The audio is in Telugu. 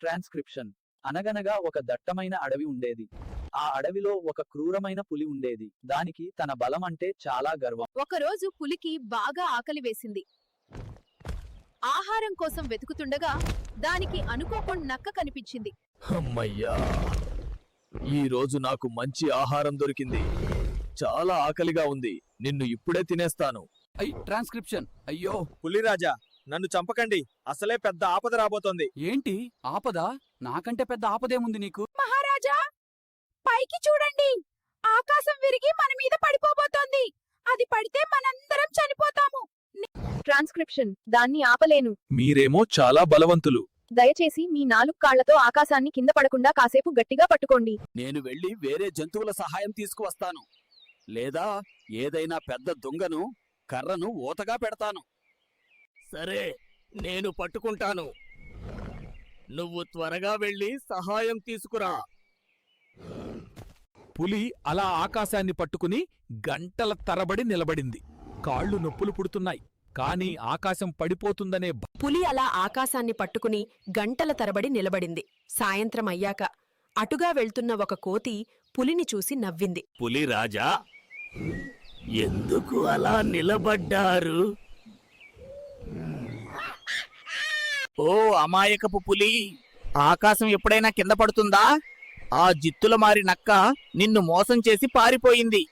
ట్రాన్స్క్రిప్షన్. అనగనగా ఒక దట్టమైన అడవి ఉండేది. ఆ అడవిలో ఒక క్రూరమైన పులి ఉండేది. దానికి తన బలం అంటే చాలా గర్వం. ఒకరోజు పులికి బాగా ఆకలి వేసింది. ఆహారం కోసం వెతుకుతుండగా దానికి అనుకోకుండా నక్క కనిపించింది. అమ్మయ్యా! ఈ రోజు నాకు మంచి ఆహారం దొరికింది. చాలా ఆకలిగా ఉంది. నిన్ను ఇప్పుడే తినేస్తాను. అయ్ ట్రాన్స్క్రిప్షన్. అయ్యో! పులిరాజా నన్ను చంపకండి. అసలే పెద్ద ఆపద రాబోతోంది. ఏంటి? ఆపద? నాకంటే పెద్ద ఆపదేముంది నీకు? మహారాజా! పైకి చూడండి. ఆకాశం విరిగి మన మీద పడిపోబోతోంది. అది పడితే మనందరం చనిపోతాము. ట్రాన్స్క్రిప్షన్ దాన్ని ఆపలేను. మీరేమో చాలా బలవంతులు. దయచేసి మీ నాలుగు కాళ్ళతో ఆకాశాన్ని కింద పడకుండా కాసేపు గట్టిగా పట్టుకోండి. నేను వెళ్ళి వేరే జంతువుల సహాయం తీసుకువస్తాను. లేదా ఏదైనా పెద్ద దుంగను కర్రను ఊతగా పెడతాను. సరే నేను పట్టుకుంటాను. నువ్వు త్వరగా వెళ్ళి సహాయం తీసుకురా. పులి అలా ఆకాశాన్ని పట్టుకుని గంటల తరబడి నిలబడింది. కాళ్ళు నొప్పులు పుడుతున్నాయి కాని ఆకాశం పడిపోతుందనే పులి అలా ఆకాశాన్ని పట్టుకుని గంటల తరబడి నిలబడింది. సాయంత్రం అయ్యాక అటుగా వెళ్తున్న ఒక కోతి పులిని చూసి నవ్వింది. పులి రాజా ఎందుకు అలా నిలబడ్డారు? ఓ అమాయకపు పులి ఆకాశం ఎప్పుడైనా కింద పడుతుందా? ఆ జిత్తుల మారి నక్క నిన్ను మోసం చేసి పారిపోయింది.